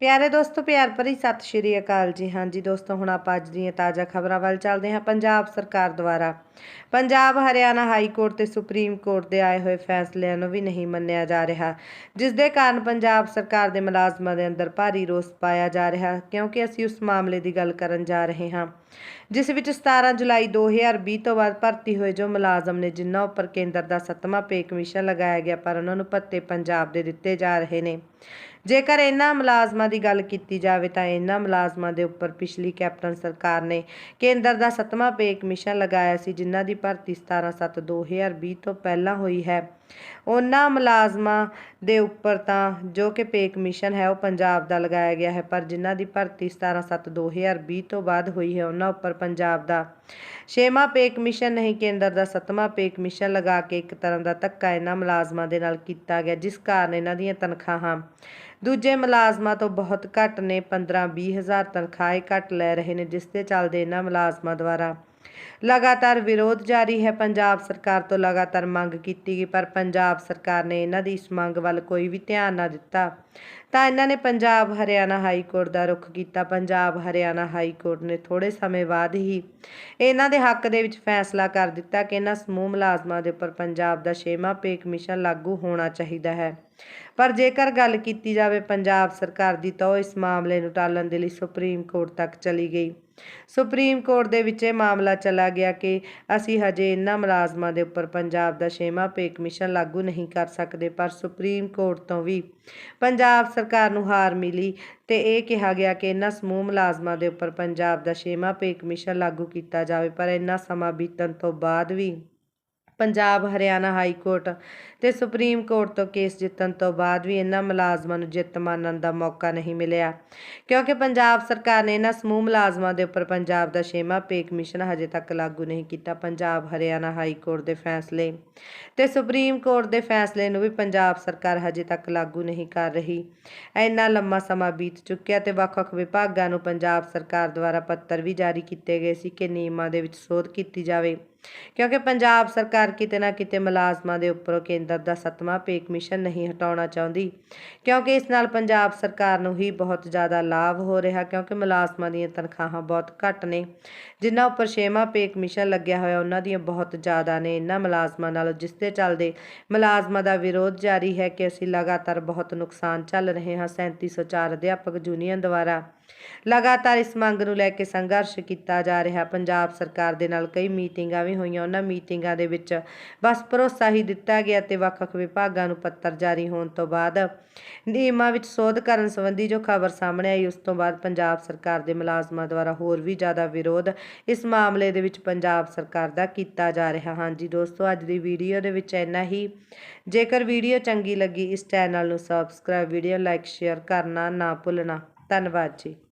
ਪਿਆਰੇ ਦੋਸਤੋ, ਪਿਆਰ ਭਰੀ ਸਤਿ ਸ਼੍ਰੀ ਅਕਾਲ ਜੀ। ਹਾਂਜੀ ਦੋਸਤੋ, ਹੁਣ ਆਪਾਂ ਅੱਜ ਦੀਆਂ ਤਾਜ਼ਾ ਖਬਰਾਂ ਵੱਲ ਚੱਲਦੇ ਹਾਂ। ਪੰਜਾਬ ਸਰਕਾਰ ਦੁਆਰਾ ਪੰਜਾਬ, ਹਰਿਆਣਾ ਹਾਈ ਕੋਰਟ ਤੇ ਸੁਪਰੀਮ ਕੋਰਟ ਦੇ ਆਏ ਹੋਏ ਫੈਸਲਿਆਂ ਨੂੰ ਵੀ ਨਹੀਂ ਮੰਨਿਆ ਜਾ ਰਿਹਾ, ਜਿਸ ਦੇ ਕਾਰਨ ਪੰਜਾਬ ਸਰਕਾਰ ਦੇ ਮੁਲਾਜ਼ਮਾਂ ਦੇ ਅੰਦਰ ਭਾਰੀ ਰੋਸ ਪਾਇਆ ਜਾ ਰਿਹਾ, ਕਿਉਂਕਿ ਅਸੀਂ ਉਸ ਮਾਮਲੇ ਦੀ ਗੱਲ ਕਰਨ ਜਾ ਰਹੇ ਹਾਂ, ਜਿਸ ਵਿੱਚ 17 ਜੁਲਾਈ 2020 ਤੋਂ ਬਾਅਦ ਭਰਤੀ ਹੋਏ ਜੋ ਮੁਲਾਜ਼ਮ ਨੇ, ਜਿਨ੍ਹਾਂ ਉੱਪਰ ਕੇਂਦਰ ਦਾ ਸੱਤਵਾਂ ਪੇ ਕਮਿਸ਼ਨ ਲਗਾਇਆ ਗਿਆ, ਪਰ ਉਹਨਾਂ ਨੂੰ ਭੱਤੇ ਪੰਜਾਬ ਦੇ ਦਿੱਤੇ ਜਾ ਰਹੇ ਨੇ। ਜੇਕਰ ਇਹਨਾਂ ਮੁਲਾਜ਼ਮਾਂ ਦੀ ਗੱਲ ਕੀਤੀ ਜਾਵੇ ਤਾਂ ਇਹਨਾਂ ਮੁਲਾਜ਼ਮਾਂ ਦੇ ਉੱਪਰ ਪਿਛਲੀ ਕੈਪਟਨ ਸਰਕਾਰ ਨੇ ਕੇਂਦਰ ਦਾ ਸੱਤਵਾਂ ਪੇ ਕਮਿਸ਼ਨ ਲਗਾਇਆ ਸੀ, ਜਿਨ੍ਹਾਂ ਦੀ ਭਰਤੀ 17/7/2020 ਤੋਂ ਪਹਿਲਾਂ ਹੋਈ ਹੈ। ਉਹਨਾਂ ਮੁਲਾਜ਼ਮਾਂ ਦੇ ਉੱਪਰ ਤਾਂ ਜੋ ਕਿ ਪੇ ਕਮਿਸ਼ਨ ਹੈ, ਉਹ ਪੰਜਾਬ ਦਾ ਲਗਾਇਆ ਗਿਆ ਹੈ, ਪਰ ਜਿਨ੍ਹਾਂ ਦੀ ਭਰਤੀ 17/7/2020 ਤੋਂ ਬਾਅਦ ਹੋਈ ਹੈ, ਉਹਨਾਂ ਉੱਪਰ ਪੰਜਾਬ ਦਾ ਛੇਵਾਂ ਪੇ ਕਮਿਸ਼ਨ ਨਹੀਂ, ਕੇਂਦਰ ਦਾ ਸੱਤਵਾਂ ਪੇ ਕਮਿਸ਼ਨ ਲਗਾ ਕੇ ਇੱਕ ਤਰ੍ਹਾਂ ਦਾ ਧੱਕਾ ਇਹਨਾਂ ਮੁਲਾਜ਼ਮਾਂ ਦੇ ਨਾਲ ਕੀਤਾ ਗਿਆ, ਜਿਸ ਕਾਰਨ ਇਹਨਾਂ ਦੀਆਂ ਤਨਖਾਹਾਂ ਦੂਜੇ ਮੁਲਾਜ਼ਮਾਂ ਤੋਂ ਬਹੁਤ ਘੱਟ ਨੇ 15-20 ਹਜ਼ਾਰ ਤਨਖਾਹ ਘੱਟ ਲੈ ਰਹੇ ਨੇ, ਜਿਸ ਦੇ ਚੱਲਦੇ ਇਹਨਾਂ ਮੁਲਾਜ਼ਮਾਂ ਦੁਆਰਾ। ਲਗਾਤਾਰ ਵਿਰੋਧ ਜਾਰੀ ਹੈ, ਪੰਜਾਬ ਸਰਕਾਰ ਤੋਂ ਲਗਾਤਾਰ ਮੰਗ ਕੀਤੀ ਗਈ, ਪਰ ਪੰਜਾਬ ਸਰਕਾਰ ਨੇ ਇਹਨਾਂ ਦੀ ਇਸ ਮੰਗ ਵੱਲ ਕੋਈ ਵੀ ਧਿਆਨ ਨਾ ਦਿੱਤਾ। ਤਾਂ ਇਹਨਾਂ ਨੇ ਪੰਜਾਬ ਹਰਿਆਣਾ ਹਾਈ ਕੋਰਟ ਦਾ ਰੁਖ ਕੀਤਾ। ਪੰਜਾਬ ਹਰਿਆਣਾ ਹਾਈ ਕੋਰਟ ਨੇ ਥੋੜੇ ਸਮੇਂ ਬਾਅਦ ਹੀ ਇਹਨਾਂ ਦੇ ਹੱਕ ਦੇ ਵਿੱਚ ਫੈਸਲਾ ਕਰ ਦਿੱਤਾ ਕਿ ਇਹਨਾਂ ਸਮੂਹ ਮੁਲਾਜ਼ਮਾਂ ਦੇ ਉੱਪਰ ਪੰਜਾਬ ਦਾ ਛੇਵਾਂ ਪੇ ਕਮਿਸ਼ਨ ਲਾਗੂ ਹੋਣਾ ਚਾਹੀਦਾ ਹੈ। ਪਰ ਜੇਕਰ ਗੱਲ ਕੀਤੀ ਜਾਵੇ ਪੰਜਾਬ ਸਰਕਾਰ ਦੀ, ਤਾਂ ਉਹ ਇਸ ਮਾਮਲੇ ਨੂੰ ਟਾਲਣ ਦੇ ਲਈ ਸੁਪਰੀਮ ਕੋਰਟ ਤੱਕ ਚਲੀ ਗਈ। ਸੁਪਰੀਮ ਕੋਰਟ ਦੇ ਵਿੱਚ ਇਹ ਮਾਮਲਾ ਚਲਾ ਗਿਆ ਕਿ ਅਸੀਂ ਹਜੇ ਇਹਨਾਂ ਮੁਲਾਜ਼ਮਾਂ ਦੇ ਉੱਪਰ ਪੰਜਾਬ ਦਾ ਛੇਵਾਂ ਪੇ ਕਮਿਸ਼ਨ ਲਾਗੂ ਨਹੀਂ ਕਰ ਸਕਦੇ, ਪਰ ਸੁਪਰੀਮ ਕੋਰਟ ਤੋਂ ਵੀ ਪੰਜਾਬ ਸਰਕਾਰ ਨੂੰ ਹਾਰ ਮਿਲੀ ਤੇ ਇਹ ਕਿਹਾ ਗਿਆ ਕਿ ਇਹਨਾਂ ਸਮੂਹ ਮੁਲਾਜ਼ਮਾਂ ਦੇ ਉੱਪਰ ਪੰਜਾਬ ਦਾ ਛੇਵਾਂ ਪੇ ਕਮਿਸ਼ਨ ਲਾਗੂ ਕੀਤਾ ਜਾਵੇ, ਪਰ ਇੰਨਾ ਸਮਾਂ ਬੀਤਣ ਤੋਂ ਬਾਅਦ ਵੀ ਪੰਜਾਬ, ਹਰਿਆਣਾ ਹਾਈ ਕੋਰਟ ਤੇ ਸੁਪਰੀਮ ਕੋਰਟ ਤੋਂ ਕੇਸ ਜਿੱਤਣ ਤੋਂ ਬਾਅਦ ਵੀ ਇਹਨਾਂ ਮੁਲਾਜ਼ਮਾਂ ਨੂੰ ਜਿੱਤ ਮੰਨਣ ਦਾ ਮੌਕਾ ਨਹੀਂ ਮਿਲਿਆ। ਕਿਉਂਕਿ ਪੰਜਾਬ ਸਰਕਾਰ ਨੇ ਇਹਨਾਂ ਸਮੂਹ ਮੁਲਾਜ਼ਮਾਂ ਦੇ ਉੱਪਰ ਪੰਜਾਬ ਦਾ ਛੇਵਾਂ ਪੇ ਕਮਿਸ਼ਨ ਹਜੇ ਤੱਕ ਲਾਗੂ ਨਹੀਂ ਕੀਤਾ, ਪੰਜਾਬ, ਹਰਿਆਣਾ ਹਾਈ ਕੋਰਟ ਦੇ ਫੈਸਲੇ। ਤੇ ਸੁਪਰੀਮ ਕੋਰਟ ਦੇ ਫੈਸਲੇ ਨੂੰ ਵੀ ਪੰਜਾਬ ਸਰਕਾਰ ਹਜੇ ਤੱਕ ਲਾਗੂ ਨਹੀਂ ਕਰ ਰਹੀ। ਇੰਨਾ ਲੰਮਾ ਸਮਾਂ ਬੀਤ ਚੁੱਕਿਆ ਤੇ ਵੱਖ-ਵੱਖ ਵਿਭਾਗਾਂ ਨੂੰ ਪੰਜਾਬ ਸਰਕਾਰ ਦੁਆਰਾ ਪੱਤਰ ਵੀ ਜਾਰੀ ਕੀਤੇ ਗਏ ਸੀ ਕਿ ਨਿਯਮਾਂ ਦੇ ਵਿੱਚ ਸੋਧ ਕੀਤੀ ਜਾਵੇ। ਕਿਉਂਕਿ ਪੰਜਾਬ ਸਰਕਾਰ ਕਿਤੇ ਨਾ ਕਿਤੇ ਮੁਲਾਜ਼ਮਾਂ ਦੇ ਉੱਪਰੋਂ ਕੇਂਦਰ ਦਾ ਸੱਤਵਾਂ ਪੇ ਕਮਿਸ਼ਨ ਨਹੀਂ ਹਟਾਉਣਾ ਚਾਹੁੰਦੀ। ਕਿਉਂਕਿ ਇਸ ਨਾਲ ਪੰਜਾਬ ਸਰਕਾਰ ਨੂੰ ਹੀ ਬਹੁਤ ਜ਼ਿਆਦਾ ਲਾਭ ਹੋ ਰਿਹਾ, ਕਿਉਂਕਿ ਮੁਲਾਜ਼ਮਾਂ ਦੀਆਂ ਤਨਖਾਹਾਂ ਬਹੁਤ ਘੱਟ ਨੇ। ਜਿਨ੍ਹਾਂ ਉੱਪਰ ਛੇਵਾਂ ਪੇ ਕਮਿਸ਼ਨ ਲੱਗਿਆ ਹੋਇਆ, ਉਹਨਾਂ ਦੀਆਂ ਬਹੁਤ ਜ਼ਿਆਦਾ ਨੇ। ਇਹਨਾਂ ਮੁਲਾਜ਼ਮਾਂ ਨਾਲੋਂ ਜਿਸ ਦੇ ਚੱਲਦੇ ਮੁਲਾਜ਼ਮਾਂ ਦਾ ਵਿਰੋਧ ਜਾਰੀ ਹੈ ਕਿ ਅਸੀਂ ਲਗਾਤਾਰ ਬਹੁਤ ਨੁਕਸਾਨ ਚੱਲ ਰਹੇ ਹਾਂ 3704 ਅਧਿਆਪਕ ਯੂਨੀਅਨ ਦੁਆਰਾ। ਲਗਾਤਾਰ ਇਸ ਮੰਗ ਨੂੰ ਲੈ ਕੇ ਸੰਘਰਸ਼ ਕੀਤਾ ਜਾ ਰਿਹਾ। ਪੰਜਾਬ ਸਰਕਾਰ ਦੇ ਨਾਲ ਕਈ ਮੀਟਿੰਗਾਂ ਵੀ ਹੋਈਆਂ। ਉਹਨਾਂ ਮੀਟਿੰਗਾਂ ਦੇ ਵਿੱਚ ਬਸ ਭਰੋਸਾ ਹੀ ਦਿੱਤਾ ਗਿਆ ਤੇ ਵੱਖ-ਵੱਖ ਵਿਭਾਗਾਂ ਨੂੰ ਪੱਤਰ ਜਾਰੀ ਹੋਣ ਤੋਂ ਬਾਅਦ ਨਿਯਮਾਂ ਵਿੱਚ ਸੋਧ ਕਰਨ ਸੰਬੰਧੀ ਜੋ ਖਬਰ ਸਾਹਮਣੇ ਆਈ, ਉਸ ਤੋਂ ਬਾਅਦ ਪੰਜਾਬ ਸਰਕਾਰ ਦੇ ਮੁਲਾਜ਼ਮਾਂ ਦੁਆਰਾ ਹੋਰ ਵੀ ਜ਼ਿਆਦਾ ਵਿਰੋਧ ਇਸ ਮਾਮਲੇ ਦੇ ਵਿੱਚ ਪੰਜਾਬ ਸਰਕਾਰ ਦਾ ਕੀਤਾ ਜਾ ਰਿਹਾ। ਹਾਂਜੀ ਦੋਸਤੋ, ਅੱਜ ਦੀ ਵੀਡੀਓ ਦੇ ਵਿੱਚ ਇੰਨਾ ਹੀ। ਜੇਕਰ ਵੀਡੀਓ ਚੰਗੀ ਲੱਗੀ, ਇਸ ਚੈਨਲ ਨੂੰ ਸਬਸਕ੍ਰਾਈਬ ਵੀਡੀਓ ਲਾਈਕ ਸ਼ੇਅਰ ਕਰਨਾ ਨਾ ਭੁੱਲਣਾ। ਧੰਨਵਾਦ ਜੀ।